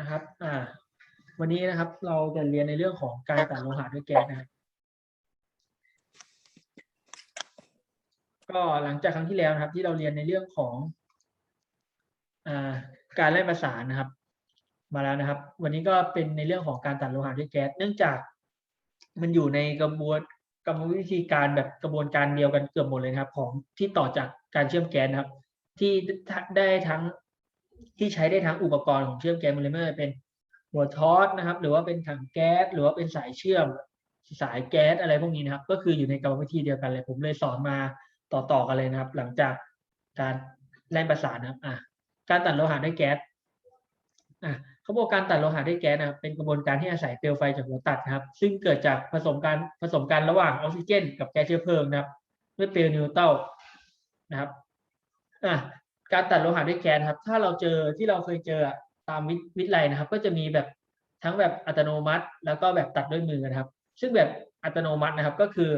นะครับอ่าวันนี้นะครับ เราจะเรียนในเรื่องของการตัดโลหะด้วยแก๊สนะครับก็หลังจากครั้งที่แล้วนะครับ ที่เราเรียนในเรื่องของอ่าการไล่ประสานนะครับ มาแล้วนะครับ วันนี้ก็เป็นในเรื่องของการตัดโลหะด้วยแก๊สเนื่องจากมันอยู่ในกระบวนกรรมวิธีการแบบกระบวนการเดียวกันเกือบหมดเลยนะครับ ของที่ต่อจากการเชื่อมแก๊สนะครับ ที่ได้ทั้ง ที่ใช้ได้ทั้งอุปกรณ์ของเชื่อมแก๊สโมเลกุลเป็นหัวทอสนะครับ หรือว่าเป็นถังแก๊สหรือว่าเป็นสายเชื่อมสายแก๊สอะไรพวกนี้นะครับ ก็คืออยู่ในกรรมวิธีเดียวกันเลย ผมเลยสอนมาต่อๆกันเลยนะครับ หลังจากการแล่นประสานนะครับอะการตัดโลหะด้วยแก๊สอะเขาบอกการตัดโลหะด้วยแก๊สนะครับเป็นกระบวนการที่อาศัยเปลวไฟจากหัวตัดนะครับ ซึ่งเกิดจากผสมการผสมกันระหว่างออกซิเจน กับแก๊สเชื้อเพลิงนะครับด้วยเปลวนิวเตลนะครับอะ การตัดโลหะด้วยแก๊สครับ ถ้าเราเจอที่เราเคยเจอตามวิวิทยาลัยนะครับ ก็จะมีแบบทั้งแบบอัตโนมัติ แล้วก็แบบตัดด้วยมือนะครับ ซึ่งแบบอัตโนมัตินะครับก็คือ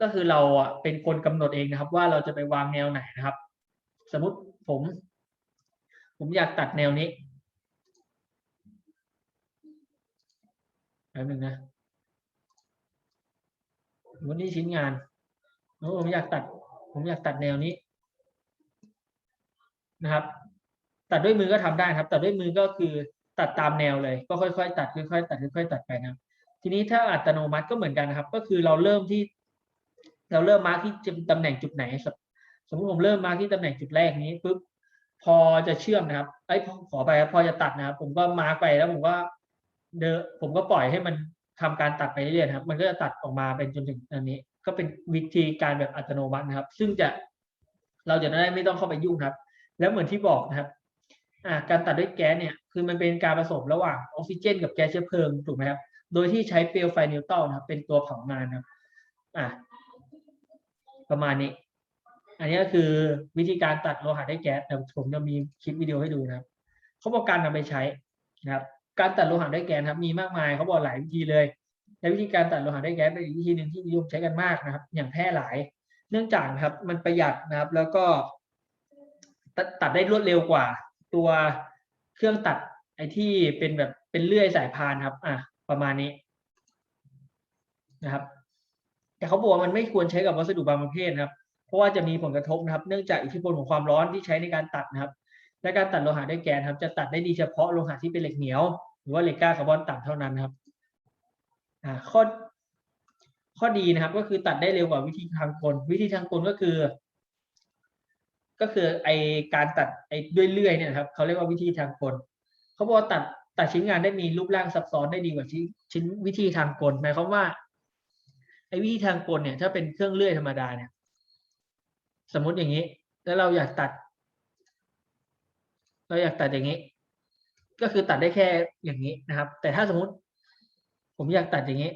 ก็คือเราอะเป็นคนกำหนดเองนะครับ ว่าเราจะไปวางแนวไหนนะครับ สมมติผม ผมอยากตัดแนวนี้แป๊บนึงนะวันนี้ชิ้นงานแล้ผมอยากตัด ผมอยากตัดแนวนี้ นะครับ ตัดด้วยมือก็ทำได้ครับ ตัดด้วยมือก็คือตัดตามแนวเลย ก็ค่อยๆ ตัดค่อยๆตัดค่อยๆตัดไปนะครับ ทีนี้ถ้าอัตโนมัติก็เหมือนกันนะครับ ก็คือเราเริ่มที่ เราเริ่มมาร์กที่ตำแหน่งจุดไหนสมมติผมเริ่มมาร์กที่ตำแหน่งจุดแรกนี้ปุ๊บพอจะเชื่อมนะครับไอ้ขอไปครับพอจะตัดนะครับ ผมก็มาร์กไปแล้วผมก็เดนผมก็ปล่อยให้มันทำการตัดไปเรื่อยๆครับ มันก็จะตัดออกมาเป็นจนถึงอันนี้ ก็เป็นวิธีการแบบอัตโนมัตินะครับ ซึ่งจะเราจะได้ไม่ต้องเข้าไปยุ่งครับ แล้วเหมือนที่บอกนะครับการตัดด้วยแก๊สเนี่ยคือมันเป็นการผสมระหว่างออกซิเจน กับแก๊สเชื้อเพลิงถูกไหมครับโดยที่ใช้เปลวไฟนิวตัลนะครับเป็นตัวเผางานครับอ่าประมาณนี้ อันนี้ก็คือวิธีการตัดโลหะด้วยแก๊สเดี๋ยวผมจะมีคลิปวิดีโอให้ดูนะครับเขาบอกการนำไปใช้นะครับ การตัดโลหะด้วยแก๊สครับมีมากมายเขาบอกหลายวิธีเลยและวิธีการตัดโลหะด้วยแก๊สเป็นอีกวิธีหนึ่งที่นิยมใช้กันมากนะครับ อย่างแพร่หลาย เนื่องจากนะครับมันประหยัดนะครับ แล้วก็ ตัดได้รวดเร็วกว่า ตัวเครื่องตัดไอที่เป็นแบบเป็นเลื่อยสายพานครับ อะประมาณนี้นะครับ แต่เขาบอกว่ามันไม่ควรใช้กับวัสดุบางประเภทนะครับ เพราะว่าจะมีผลกระทบนะครับ เนื่องจากอิทธิพลของความร้อนที่ใช้ในการตัดนะครับ และการตัดโลหะด้วยแกนครับ จะตัดได้ดีเฉพาะโลหะที่เป็นเหล็กเหนียว หรือว่าเหล็กกล้าคาร์บอนต่ำเท่านั้นครับ อ่าข้อข้อดีนะครับ ก็คือตัดได้เร็วกว่าวิธีทางกล วิธีทางกลก็คือ ก็คือไอการตัดไอด้วยเลื่อยเนี่ยครับเขาเรียกว่าวิธีทางกลเขาบอกว่าตัดตัดชิ้นงานได้มีรูปร่างซับซ้อนได้ดีกว่าชิ้นชิ้นวิธีทางกลหมายความว่าไอวิธีทางกลเนี่ยถ้าเป็นเครื่องเลื่อยธรรมดาเนี่ย สมมติอย่างนี้ แล้วเราอยากตัด เราอยากตัดอย่างนี้ ก็คือตัดได้แค่อย่างนี้นะครับ แต่ถ้าสมมติ ผมอยากตัดอย่างนี้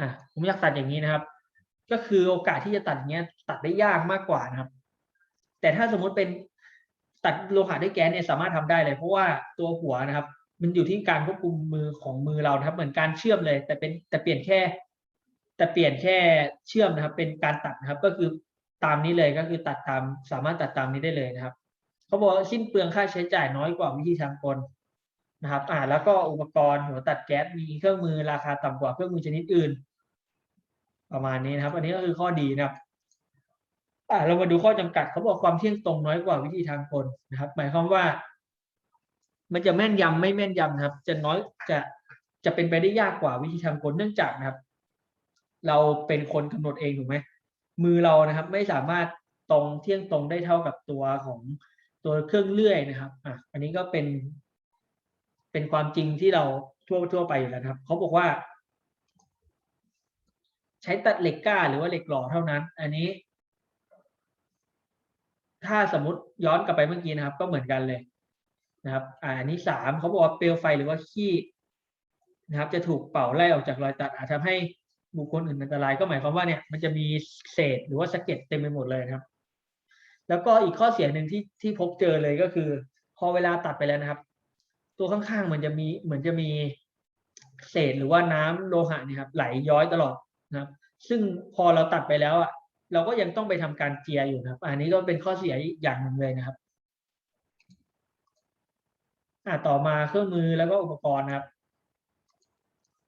อะผมอยากตัดอย่างนี้นะครับ ก็คือโอกาสที่จะตัดอย่างเงี้ย ตัดได้ยากมากกว่านะครับ แต่ถ้าสมมุติเป็นตัดโลหะด้วยแก๊สเนี่ยสามารถทำได้เลย เพราะว่าตัวหัวนะครับ มันอยู่ที่การควบคุมมือของมือเราครับ เหมือนการเชื่อมเลย แต่เป็นแต่เปลี่ยนแค่ แต่เปลี่ยนแค่เชื่อมนะครับ เป็นการตัดนะครับ ก็คือตามนี้เลยก็คือตัดตาม สามารถตัดตามนี้ได้เลยนะครับเขาบอกว่าสิ้นเปลืองค่าใช้จ่ายน้อยกว่าวิธีทางกล นะครับอ่าแล้วก็อุปกรณ์หัวตัดแก๊สมีเครื่องมือราคาต่ำกว่าเครื่องมือชนิดอื่น ประมาณนี้นะครับ อันนี้ก็คือข้อดีนะครับอ่าเรามาดูข้อจำกัดเขาบอกความเที่ยงตรงน้อยกว่าวิธีทางกลนะครับ หมายความว่า มันจะแม่นยำไม่แม่นยำนะครับ จะน้อยจะจะเป็นไปได้ยากกว่าวิธีทางกลเนื่องจากนะครับ เราเป็นคนกำหนดเองถูกไหมมือเรานะครับ ไม่สามารถตรงเที่ยงตรงได้เท่ากับตัวของตัวเครื่องเลื่อยนะครับอะอันนี้ก็เป็น เป็นความจริงที่เราทั่วทั่วไปอยู่แล้วครับเขาบอกว่า ใช้ตัดเหล็กกล้าหรือว่าเหล็กหล่อเท่านั้น อันนี้ ถ้าสมมติย้อนกลับไปเมื่อกี้นะครับ ก็เหมือนกันเลยนะครับ อ่าอันนี้สามเขาบอกว่าเปลวไฟหรือว่าขี้นะครับ จะถูกเป่าไล่ออกจากรอยตัดอาจทำให้บุคคลอื่นอันตรายก็หมายความว่าเนี่ยมันจะมีเศษหรือว่าสะเก็ดเต็มไปหมดเลยครับ แล้วก็อีกข้อเสียหนึ่งที่ที่พบเจอเลยก็คือ พอเวลาตัดไปแล้วนะครับ ตัวข้างๆมันจะมีเหมือนจะมีเศษหรือว่าน้ำโลหะนี่ครับ ไหลย้อยตลอดนะครับ ซึ่งพอเราตัดไปแล้วอะ เราก็ยังต้องไปทำการเจียอยู่นะครับ อันนี้ก็เป็นข้อเสียอีกอย่างหนึ่งเลยนะครับอ่าต่อมาเครื่องมือแล้วก็อุปกรณ์นะครับ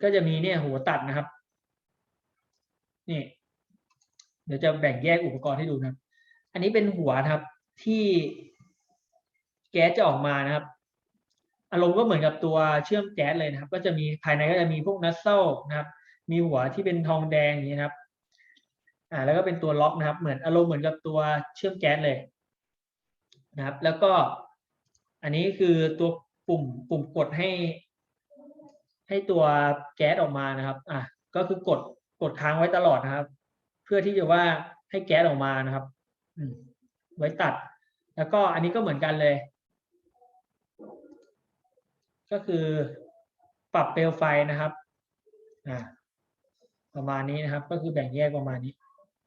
ก็จะมีเนี่ยหัวตัดนะครับ นี่ เดี๋ยวจะแบ่งแยกอุปกรณ์ให้ดูนะครับอันนี้เป็นหัวครับที่แก๊สจะออกมานะครับ อารมณ์ก็เหมือนกับตัวเชื่อมแก๊สเลยนะครับ ก็จะมีภายในก็จะมีพวกนัสเซลนะครับ มีหัวที่เป็นทองแดงอย่างนี้นะครับ อ่า แล้วก็เป็นตัวล็อกนะครับ เหมือนอารมณ์เหมือนกับตัวเชื่อมแก๊สเลยนะครับ แล้วก็อันนี้คือตัวปุ่มปุ่มกดให้ ให้ตัวแก๊สออกมานะครับ อะก็คือกดกดค้างไว้ตลอดนะครับ เพื่อที่จะว่าให้แก๊สออกมานะครับอืไว้ตัด แล้วก็อันนี้ก็เหมือนกันเลย ก็คือปรับเปลวไฟนะครับอ่าประมาณนี้นะครับ ก็คือแบ่งแยกประมาณนี้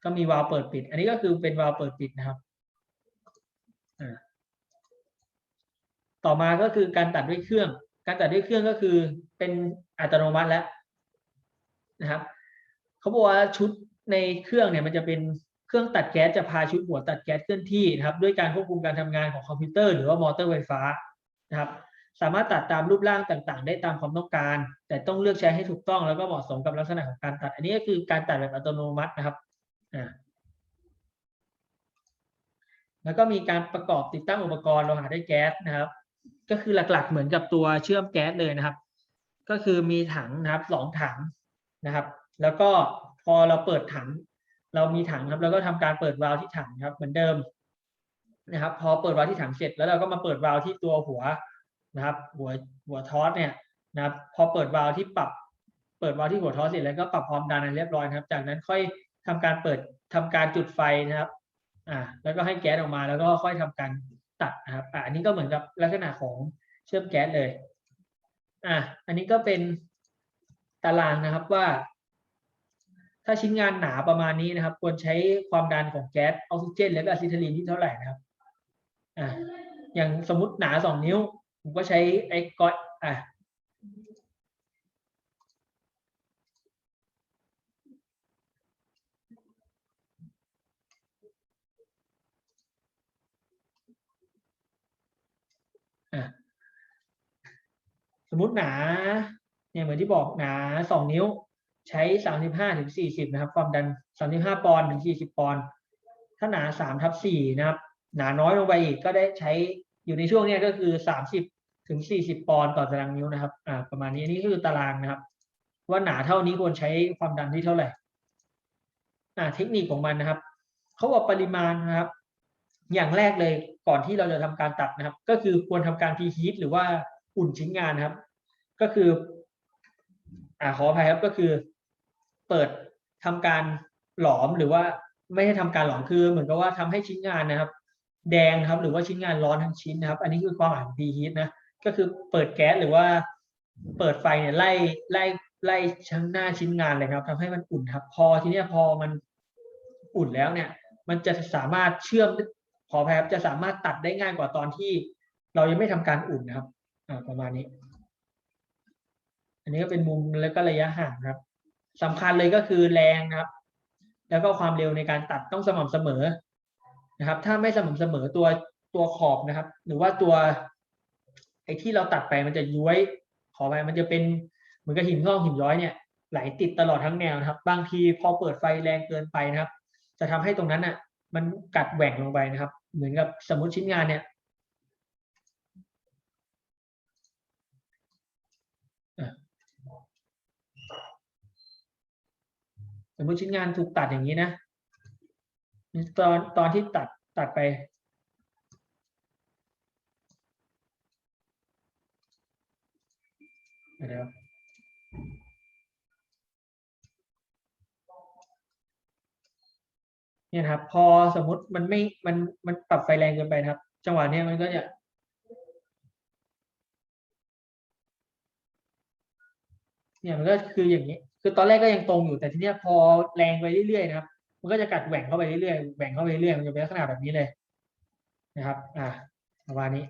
ก็มีวาล์วเปิดปิด อันนี้ก็คือเป็นวาล์วเปิดปิดนะครับต่อมาก็คือการตัดด้วยเครื่อง การตัดด้วยเครื่องก็คือเป็นอัตโนมัติแล้วนะครับเขาบอกว่าชุดในเครื่องเนี่ยมันจะเป็นเครื่องตัดแก๊สจะพาชุดหัวตัดแก๊สเคลื่อนที่นะครับ ด้วยการควบคุมการทำงานของคอมพิวเตอร์หรือว่ามอเตอร์ไฟฟ้านะครับ สามารถตัดตามรูปร่างต่างๆ ได้ตามความต้องการ แต่ต้องเลือกใช้ให้ถูกต้องแล้วก็เหมาะสมกับลักษณะของการตัด อันนี้ก็คือการตัดแบบอัตโนมัตินะครับอ่าแล้วก็มีการประกอบติดตั้งอุปกรณ์โลหะด้วยแก๊สนะครับ ก็คือหลักๆเหมือนกับตัวเชื่อมแก๊สเลยนะครับ ก็คือมีถังนะครับสองถังนะครับ แล้วก็พอเราเปิดถัง เรามีถังครับ แล้วก็ทำการเปิดวาล์วที่ถังครับ เหมือนเดิมนะครับ พอเปิดวาล์วที่ถังเสร็จแล้วเราก็มาเปิดวาล์วที่ตัวหัว นะครับ หัวหัวทอสเนี่ยนะครับ พอเปิดวาล์วที่ปรับ เปิดวาล์วที่หัวทอสเสร็จแล้วก็ปรับความดันเรียบร้อยนะครับ จากนั้นค่อยทำการเปิดทำการจุดไฟนะครับ อ่า แล้วก็ให้แก๊สออกมาแล้วก็ค่อยทำการตัดนะครับ อ่าอันนี้ก็เหมือนกับลักษณะของเชื่อมแก๊สเลย อ่าอันนี้ก็เป็นตารางนะครับว่า ถ้าชิ้นงานหนาประมาณนี้นะครับ ควรใช้ความดันของแก๊สออกซิเจน และก็อะซิทิลีนที่เท่าไหร่นะครับ อ่าอย่างสมมติหนาสองนิ้ว ผมก็ใช้ไอ้ก้อยอ่าอะสมมติหนาเนี่ยเหมือนที่บอกหนาสองนิ้ว ใช้สามสิบห้าถึงสี่สิบนะครับ ความดันสามสิบห้าปอนด์ถึงสี่สิบปอนด์ถ้าหนาสามทับสี่นะครับ หนาน้อยลงไปอีกก็ได้ใช้ อยู่ในช่วงนี้ก็คือสามสิบถึงสี่สิบปอนด์ต่อตารางนิ้วนะครับอ่าประมาณนี้อันนี้ก็คือตารางนะครับ ว่าหนาเท่านี้ควรใช้ความดันที่เท่าไหร่อ่าเทคนิคของมันนะครับเขาบอกปริมาณนะครับ อย่างแรกเลยก่อนที่เราจะทำการตัดนะครับ ก็คือควรทำการพีฮีทหรือว่าอุ่นชิ้นงานนะครับ ก็คืออ่าขออภัยครับก็คือ เปิดทำการหลอมหรือว่าไม่ให้ทำการหลอมคือเหมือนกับว่าทำให้ชิ้นงานนะครับ แดงครับ หรือว่าชิ้นงานร้อนทั้งชิ้นนะครับ อันนี้คือความหมายของพีฮีทนะ ก็คือเปิดแก๊สหรือว่าเปิดไฟเนี่ยไล่ไล่ไล่ชั้นหน้าชิ้นงานเลยครับทำให้มันอุ่นครับ พอทีเนี้ยพอมันอุ่นแล้วเนี่ย มันจะสามารถเชื่อมขออภัยครับจะสามารถตัดได้ง่ายกว่าตอนที่ เรายังไม่ทำการอุ่นนะครับประมาณนี้ อันนี้ก็เป็นมุมแล้วก็ระยะห่างครับสำคัญเลยก็คือแรงครับ แล้วก็ความเร็วในการตัดต้องสม่ำเสมอ นะครับ ถ้าไม่สม่ำเสมอตัวตัวขอบนะครับ หรือว่าตัวไอ้ที่เราตัดไปมันจะย้วยขอไปมันจะเป็นเหมือนกับหินงอกหินย้อยเนี่ยไหลติดตลอดทั้งแนวนะครับ บางทีพอเปิดไฟแรงเกินไปนะครับ จะทำให้ตรงนั้นอะ มันกัดแหว่งลงไปนะครับ เหมือนกับสมมติชิ้นงานเนี่ยสมมติชิ้นงานถูกตัดอย่างนี้นะ ตอนตอนที่ตัดตัดไป เดี๋ยวเนี่ยครับ พอสมมติมันไม่มันมันปรับไฟแรงเกินไปครับ จังหวะเนี้ยมันก็จะเนี่ยมันก็คืออย่างนี้ คือตอนแรกก็ยังตรงอยู่แต่ทีเนี้ยพอแรงไปเรื่อยๆนะครับ มันก็จะกัดแหว่งเข้าไปเรื่อยๆแหว่งเข้าไปเรื่อยๆมันจะเป็นลักษณะแบบนี้เลยนะครับ อ่าประมาณนี้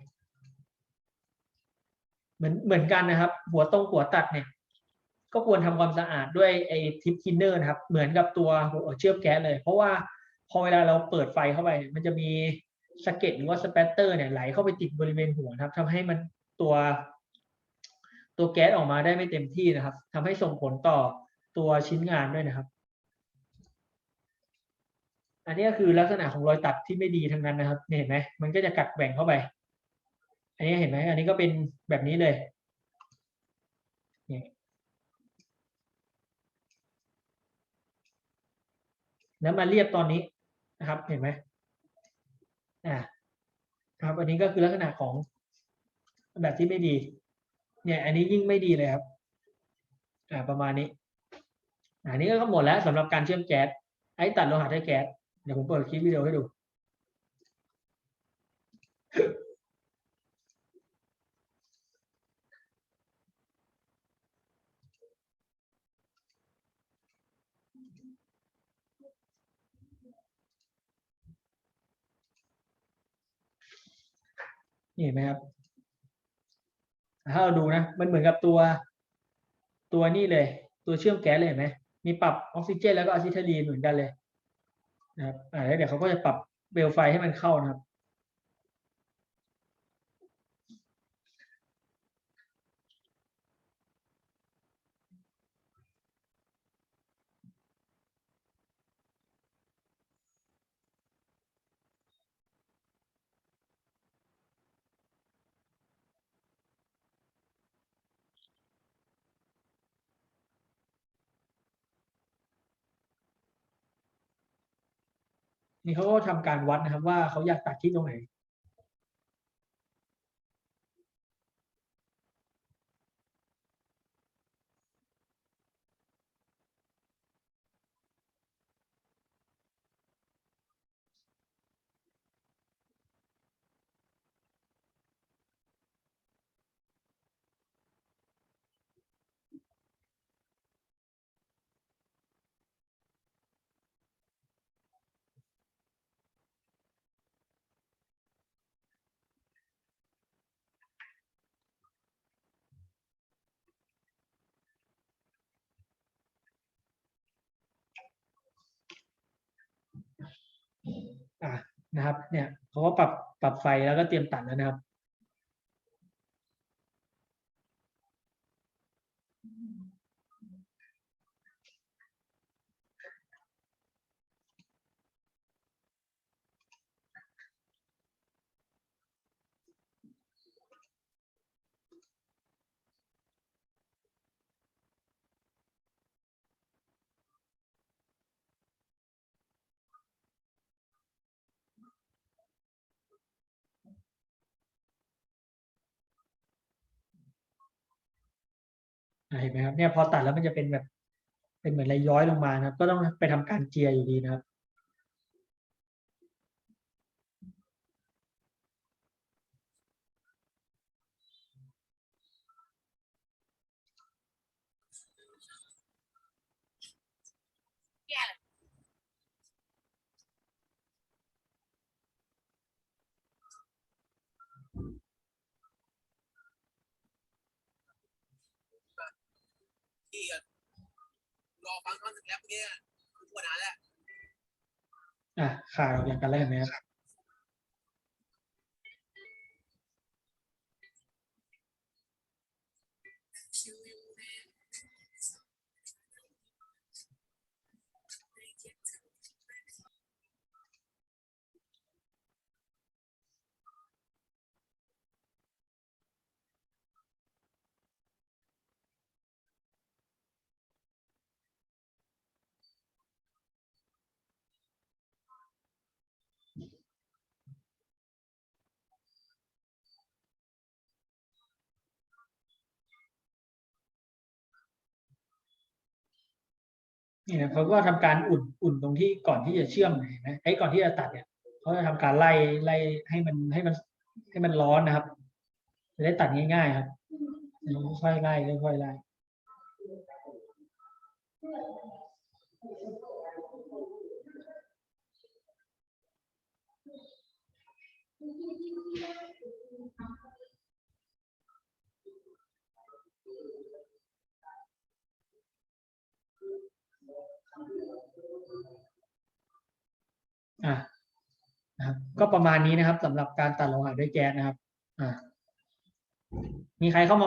เหมือนเหมือนกันนะครับ หัวตรงหัวตัดเนี่ย ก็ควรทำความสะอาดด้วยไอ้ทิปคินเนอร์นะครับ เหมือนกับตัวหัวเชื่อมแก๊สเลย เพราะว่าพอเวลาเราเปิดไฟเข้าไป มันจะมีสเก็ดหรือว่าสเปตเตอร์เนี่ยไหลเข้าไปติดบริเวณหัวนะครับทำให้มันตัวตัวแก๊สออกมาได้ไม่เต็มที่นะครับทำให้ส่งผลต่อตัวชิ้นงานด้วยนะครับ อันนี้ก็คือลักษณะของรอยตัดที่ไม่ดีทั้งนั้นนะครับเนี่ยเห็นไหมมันก็จะกัดแหว่งเข้าไป อันนี้เห็นไหมอันนี้ก็เป็นแบบนี้เลยนี่แล้วมาเรียบตอนนี้นะครับ เห็นไหมอ่าครับ อันนี้ก็คือลักษณะของแบบที่ไม่ดี เนี่ย อันนี้ยิ่งไม่ดีเลยครับ อ่า ประมาณนี้อันนี้ก็หมดแล้วสำหรับการเชื่อมแก๊สไอ้ตัดโลหะด้วยแก๊ส เดี๋ยวผมเปิดคลิปวิดีโอให้ดู นี่เห็นไหมครับ ถ้าเราดูนะ มันเหมือนกับตัว ตัวนี่เลย ตัวเชื่อมแก๊สเลยเห็นไหมมีปรับออกซิเจนแล้วก็อะซิเทลีนเหมือนกันเลย นะครับอ่าแล้วเดี๋ยวเขาก็จะปรับเบลไฟให้มันเข้านะครับ นี่เขาก็ทำการวัดนะครับว่าเขาอยากตัดที่ตรงไหน อ่านะครับเนี่ยเขาก็ปรับปรับไฟแล้วก็เตรียมตัดแล้วนะครับ เห็นไหมครับเนี่ยพอตัดแล้วมันจะเป็นแบบเป็นเหมือนอะไรย้อยลงมานะครับ ก็ต้องไปทำการเจียอยู่ดีนะครับ ที่รอฟังท่อนสแล้วเนี่ยคือปวดนานแล้วอะขาดอย่างกันแล้วเห็นไหมครับ นี่นะเขาก็ทำการอุ่นอุ่นตรงที่ก่อนที่จะเชื่อมเห็นไหมไอ้ก่อนที่จะตัดเนี่ยเขาจะทำการไล่ไล่ให้มันให้มันให้มันร้อนนะครับจะได้ตัดง่ายๆครับค่อยๆไล่ค่อยๆไล่ อะก็ประมาณนี้นะครับสำหรับการตัดโลหะด้วยแก๊สนะครับ อะมีใครเข้ามา